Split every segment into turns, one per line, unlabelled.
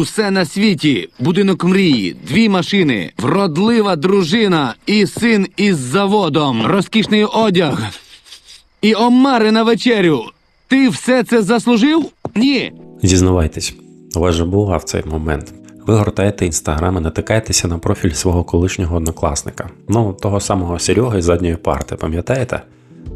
Усе на світі, будинок мрії, дві машини, вродлива дружина і син із заводом, розкішний одяг і омари на вечерю. Ти все це заслужив? Ні.
Зізнавайтесь, у вас же був в цей момент. Ви гортаєте інстаграм і натикаєтеся на профіль свого колишнього однокласника, ну того самого Сереги з задньої парти, пам'ятаєте?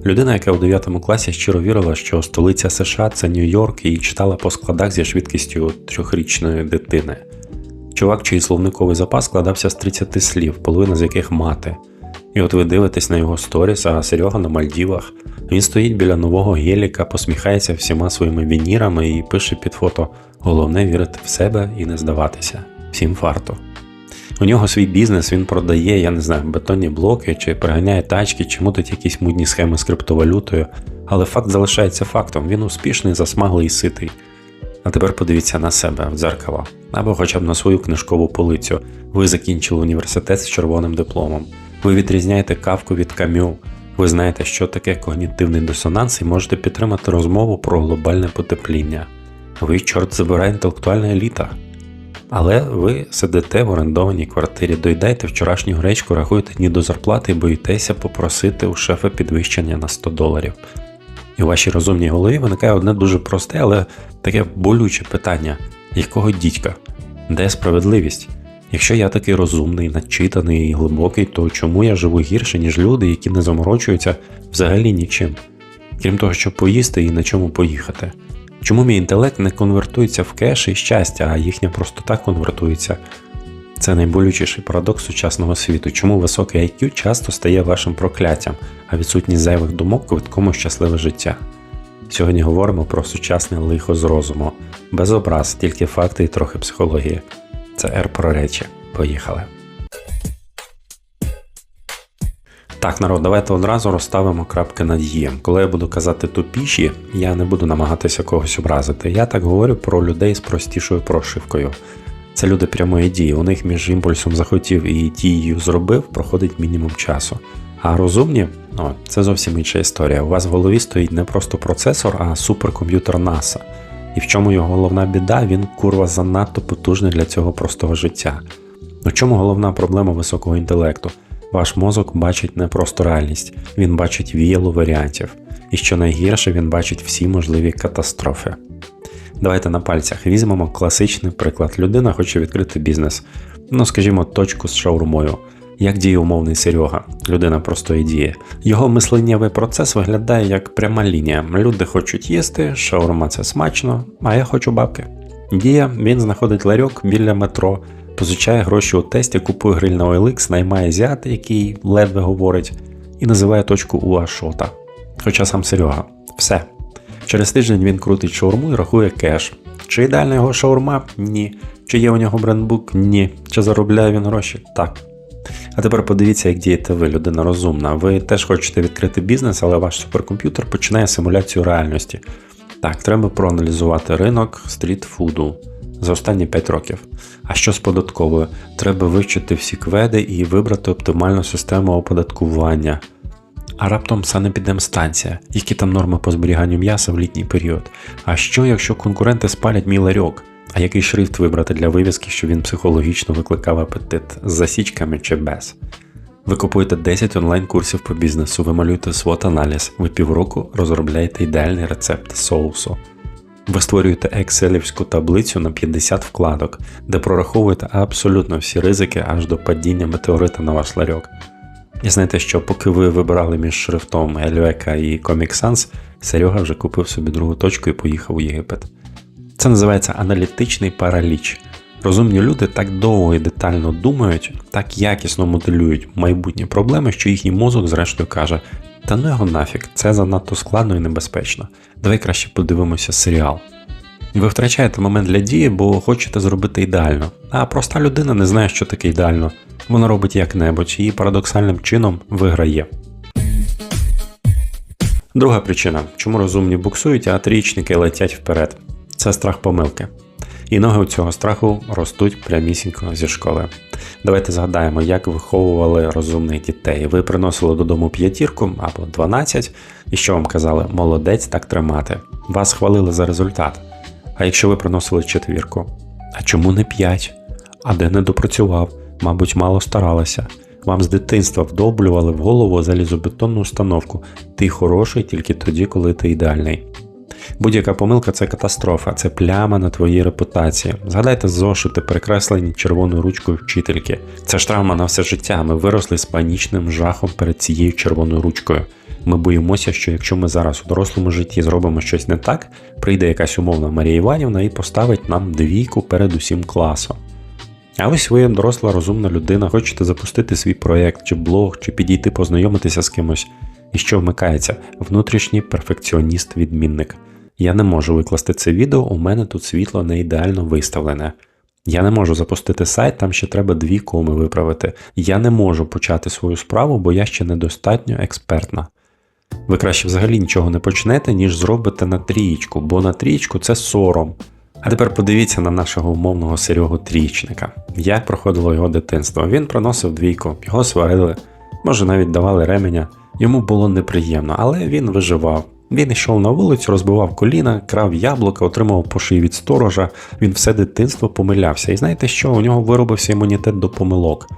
Людина, яка у 9 класі щиро вірила, що столиця США це Нью-Йорк і читала по складах зі швидкістю трьохрічної дитини. Чувак, чий словниковий запас складався з 30 слів, половина з яких мати. І от ви дивитесь на його сторіс, а Серега на Мальдівах. Він стоїть біля нового геліка, посміхається всіма своїми вінірами і пише під фото: головне вірити в себе і не здаватися. Всім фарту. У нього свій бізнес, він продає, я не знаю, бетонні блоки, чи приганяє тачки, чи мутить якісь мудні схеми з криптовалютою, але факт залишається фактом: він успішний, засмаглий і ситий. А тепер подивіться на себе в дзеркало, або хоча б на свою книжкову полицю. Ви закінчили університет з червоним дипломом. Ви відрізняєте кавку від камю. Ви знаєте, що таке когнітивний дисонанс, і можете підтримати розмову про глобальне потепління. Ви, чорт забирає інтелектуальна еліта. Але ви сидите в орендованій квартирі, доїдаєте вчорашню гречку, рахуєте дні до зарплати і боїтеся попросити у шефа підвищення на 100 доларів. І у вашій розумній голові виникає одне дуже просте, але таке болюче питання: якого дідька? Де справедливість? Якщо я такий розумний, начитаний і глибокий, то чому я живу гірше, ніж люди, які не заморочуються взагалі нічим? Крім того, щоб поїсти і на чому поїхати? Чому мій інтелект не конвертується в кеш і щастя, а їхня простота конвертується? Це найболючіший парадокс сучасного світу. Чому високий IQ часто стає вашим прокляттям, а відсутність зайвих думок квитком щасливе життя? Сьогодні говоримо про сучасне лихо з розуму. Без образ, тільки факти і трохи психології. Це Р про речі. Поїхали. Так, народ, давайте одразу розставимо крапки над «і». Коли я буду казати тупіші, я не буду намагатися когось образити. Я так говорю про людей з простішою прошивкою. Це люди прямої дії. У них між імпульсом захотів і дією зробив, проходить мінімум часу. А розумні, ну, це зовсім інша історія. У вас в голові стоїть не просто процесор, а суперкомп'ютер NASA. І в чому його головна біда, він курва занадто потужний для цього простого життя. У чому головна проблема високого інтелекту? Ваш мозок бачить не просто реальність, він бачить віялу варіантів. І що найгірше, він бачить всі можливі катастрофи. Давайте на пальцях візьмемо класичний приклад. Людина хоче відкрити бізнес, ну скажімо, точку з шаурмою. Як діє умовний Серега, людина простої діє. Його мисленнєвий процес виглядає як пряма лінія. Люди хочуть їсти, шаурма це смачно, а я хочу бабки. Дія, він знаходить ларьок біля метро, позичає гроші у тесті, купує гриль на OLX, наймає зят, який ледве говорить, і називає точку Уашота. Хоча сам Серега. Все. Через тиждень він крутить шаурму і рахує кеш. Чи ідеальна його шаурма? Ні. Чи є у нього брендбук? Ні. Чи заробляє він гроші? Так. А тепер подивіться, як дієте ви, людина розумна. Ви теж хочете відкрити бізнес, але ваш суперкомп'ютер починає симуляцію реальності. Так, треба проаналізувати ринок стрітфуду за останні 5 років. А що з податковою? Треба вивчити всі кведи і вибрати оптимальну систему оподаткування. А раптом санепідемстанція, які там норми по зберіганню м'яса в літній період. А що, якщо конкуренти спалять мій ларьок? А який шрифт вибрати для вивіски, щоб він психологічно викликав апетит з засічками чи без? Ви купуєте 10 онлайн-курсів по бізнесу, ви малюєте свот аналіз, ви півроку розробляєте ідеальний рецепт соусу. Ви створюєте екселівську таблицю на 50 вкладок, де прораховуєте абсолютно всі ризики аж до падіння метеорита на ваш ларьок. І знаєте, що поки ви вибирали між шрифтом Елюека і Comic Sans, Серега вже купив собі другу точку і поїхав у Єгипет. Це називається аналітичний параліч. Розумні люди так довго і детально думають, так якісно моделюють майбутні проблеми, що їхній мозок зрештою каже: та ну його нафіг, це занадто складно і небезпечно. Давай краще подивимося серіал. Ви втрачаєте момент для дії, бо хочете зробити ідеально. А проста людина не знає, що таке ідеально. Вона робить як-небудь і парадоксальним чином виграє. Друга причина, чому розумні буксують, а трічники летять вперед. Це страх помилки. І ноги у цього страху ростуть прямісінько зі школи. Давайте згадаємо, як виховували розумних дітей. Ви приносили додому п'ятірку або 12, і що вам казали, молодець так тримати. Вас хвалили за результат. А якщо ви приносили четвірку, А чому не 5? А де не допрацював? Мабуть, мало старалася. Вам з дитинства вдовблювали в голову залізобетонну установку. Ти хороший тільки тоді, коли ти ідеальний. Будь-яка помилка це катастрофа, це пляма на твоїй репутації. Згадайте зошити, перекреслені червоною ручкою вчительки. Це ж травма на все життя. Ми виросли з панічним жахом перед цією червоною ручкою. Ми боїмося, що якщо ми зараз у дорослому житті зробимо щось не так, прийде якась умовна Марія Іванівна і поставить нам двійку перед усім класом. А ось ви, доросла розумна людина, хочете запустити свій проєкт чи блог, чи підійти познайомитися з кимось. І що вмикається? Внутрішній перфекціоніст-відмінник. Я не можу викласти це відео, у мене тут світло не ідеально виставлене. Я не можу запустити сайт, там ще треба дві коми виправити. Я не можу почати свою справу, бо я ще недостатньо експертна. Ви краще взагалі нічого не почнете, ніж зробите на трієчку, бо на трієчку це сором. А тепер подивіться на нашого умовного Серегу трієчника. Як проходило його дитинство. Він приносив двійку, його сварили, може навіть давали ременя. Йому було неприємно, але він виживав. Він йшов на вулицю, розбивав коліна, крав яблука, отримав по шиї від сторожа. Він все дитинство помилявся. І знаєте що? У нього виробився імунітет до помилок.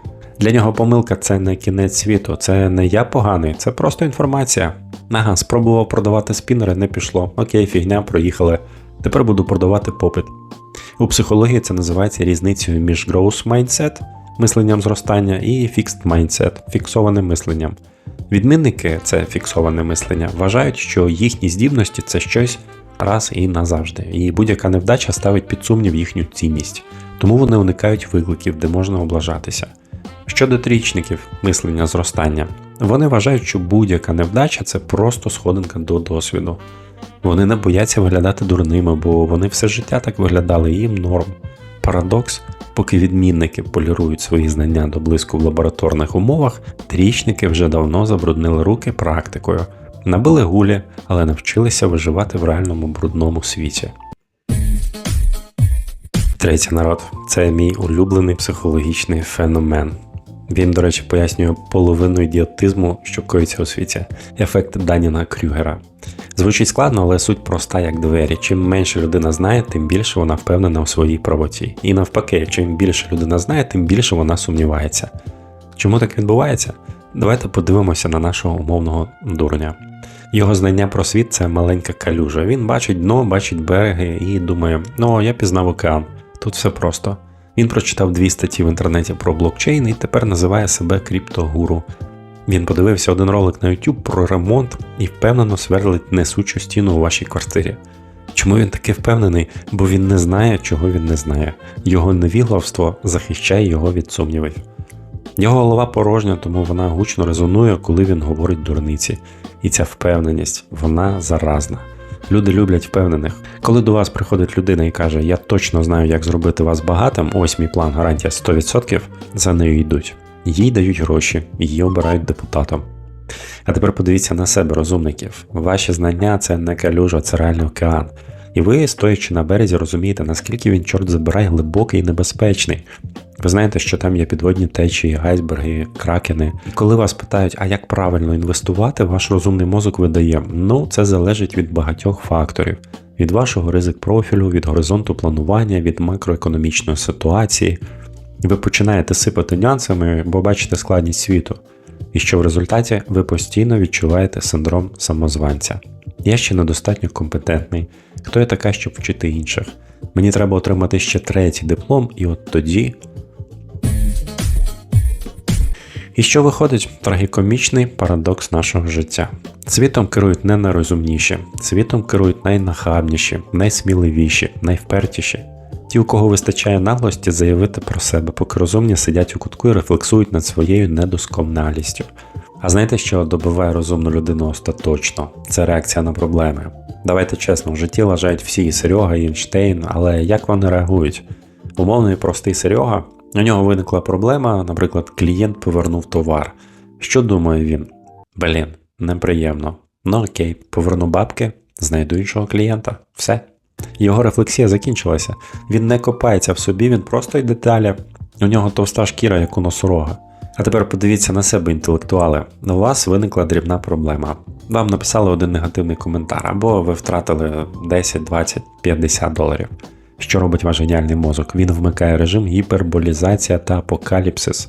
Для нього помилка це не кінець світу, це не я поганий, це просто інформація. Ага, спробував продавати спінери, не пішло. Окей, фігня, проїхали. Тепер буду продавати попит. У психології це називається різницею між growth mindset, мисленням зростання, і fixed mindset, фіксованим мисленням. Відмінники це фіксоване мислення, вважають, що їхні здібності це щось раз і назавжди, і будь-яка невдача ставить під сумнів їхню цінність, тому вони уникають викликів, де можна облажатися. Щодо трічників мислення зростання, вони вважають, що будь-яка невдача це просто сходинка до досвіду. Вони не бояться виглядати дурними, бо вони все життя так виглядали їм норм. Парадокс, поки відмінники полірують свої знання до блиску в лабораторних умовах, трічники вже давно забруднили руки практикою, набили гулі, але навчилися виживати в реальному брудному світі. Третій народ це мій улюблений психологічний феномен. Він, до речі, пояснює половину ідіотизму, що коїться у світі ефект Даніна Крюгера. Звучить складно, але суть проста як двері. Чим менше людина знає, тим більше вона впевнена у своїй правоті. І навпаки, чим більше людина знає, тим більше вона сумнівається. Чому так відбувається? Давайте подивимося на нашого умовного дурня. Його знання про світ це маленька калюжа. Він бачить дно, бачить береги і думає: ну я пізнав океан. Тут все просто. Він прочитав дві статті в інтернеті про блокчейн і тепер називає себе криптогуру. Він подивився один ролик на YouTube про ремонт і впевнено сверлить несучу стіну у вашій квартирі. Чому він такий впевнений? Бо він не знає, чого він не знає. Його невіглавство захищає його від сумнівів. Його голова порожня, тому вона гучно резонує, коли він говорить дурниці. І ця впевненість, вона заразна. Люди люблять впевнених. Коли до вас приходить людина і каже, я точно знаю, як зробити вас багатим, ось мій план гарантія 100%, за нею йдуть. Їй дають гроші, її обирають депутатом. А тепер подивіться на себе, розумників. Ваші знання це не калюжа, це реальний океан. І ви, стоячи на березі, розумієте, наскільки він, чорт забирає, глибокий і небезпечний. Ви знаєте, що там є підводні течії, гайсберги, кракени. І коли вас питають, а як правильно інвестувати, ваш розумний мозок видає, ну це залежить від багатьох факторів: від вашого ризик профілю, від горизонту планування, від макроекономічної ситуації. І ви починаєте сипати нюансами, бо бачите складність світу. І що в результаті ви постійно відчуваєте синдром самозванця. Я ще недостатньо компетентний. Хто я така, щоб вчити інших? Мені треба отримати ще третій диплом, і от тоді. І що виходить? Трагікомічний парадокс нашого життя. Світом керують не найрозумніші, світом керують найнахабніші, найсміливіші, найвпертіші. Ті, у кого вистачає наглості заявити про себе, поки розумні сидять у кутку і рефлексують над своєю недосконалістю. А знаєте, що добиває розумну людину остаточно? Це реакція на проблеми. Давайте чесно, в житті лажають всі і Серега, і Ейнштейн, але як вони реагують? Умовний простий Серега, у нього виникла проблема, наприклад, клієнт повернув товар. Що думає він? Блін, неприємно. Ну окей, поверну бабки, знайду іншого клієнта. Все. Його рефлексія закінчилася. Він не копається в собі, він просто йде далі. У нього товста шкіра, як у носорога. А тепер подивіться на себе, інтелектуали. У вас виникла дрібна проблема. Вам написали один негативний коментар, або ви втратили 10, 20, 50 доларів. Що робить ваш геніальний мозок? Він вмикає режим гіперболізація та апокаліпсис.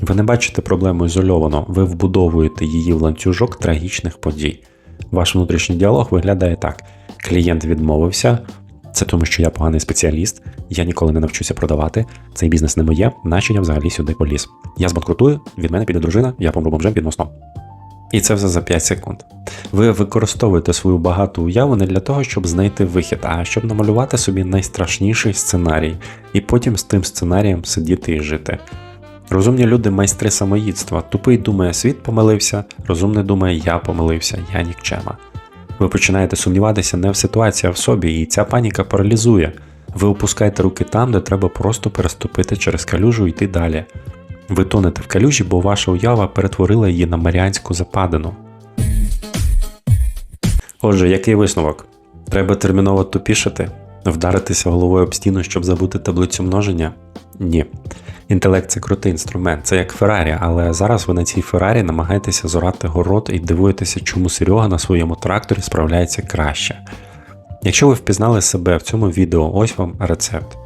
Ви не бачите проблему ізольовано, ви вбудовуєте її в ланцюжок трагічних подій. Ваш внутрішній діалог виглядає так: клієнт відмовився, це тому, що я поганий спеціаліст, я ніколи не навчуся продавати, цей бізнес не моє, наче я взагалі сюди поліз. Я збанкрутую, від мене піде дружина, я помру бомжем відносно. І це все за 5 секунд. Ви використовуєте свою багату уяву не для того, щоб знайти вихід, а щоб намалювати собі найстрашніший сценарій, і потім з тим сценарієм сидіти і жити. Розумні люди майстри самоїдства. Тупий думає, світ помилився, розумний думає, я помилився, я нікчема. Ви починаєте сумніватися не в ситуації, а в собі, і ця паніка паралізує. Ви опускаєте руки там, де треба просто переступити через калюжу і йти далі. Ви тонете в калюжі, бо ваша уява перетворила її на маріанську западину. Отже, який висновок? Треба терміново тупішати, вдаритися головою об стіну, щоб забути таблицю множення? Ні. Інтелект це крутий інструмент, це як Феррарі, але зараз ви на цій Феррарі намагаєтеся зорати город і дивуєтеся, чому Серега на своєму тракторі справляється краще. Якщо ви впізнали себе в цьому відео, ось вам рецепт.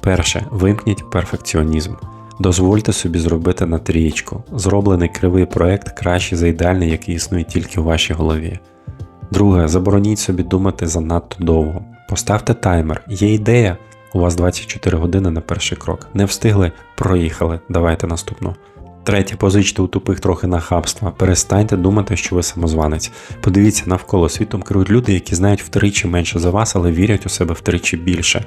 Перше, вимкніть перфекціонізм. Дозвольте собі зробити на трієчку. Зроблений кривий проект кращий за ідеальний, який існує тільки у вашій голові. Друге, забороніть собі думати занадто довго. Поставте таймер. Є ідея. У вас 24 години на перший крок. Не встигли, проїхали. Давайте наступну. Третє, позичте у тупих трохи нахабства. Перестаньте думати, що ви самозванець. Подивіться навколо світом керують люди, які знають втричі менше за вас, але вірять у себе втричі більше.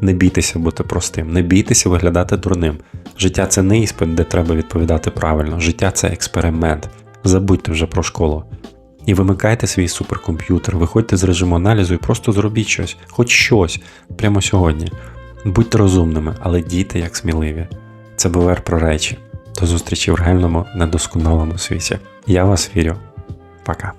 Не бійтеся бути простим, не бійтеся виглядати дурним. Життя це не іспит, де треба відповідати правильно. Життя це експеримент. Забудьте вже про школу. І вимикайте свій суперкомп'ютер, виходьте з режиму аналізу і просто зробіть щось, хоч щось, прямо сьогодні. Будьте розумними, але дійте як сміливі. Це БВР про речі. До зустрічі в реальному недосконалому світі. Я вас вірю. Пока.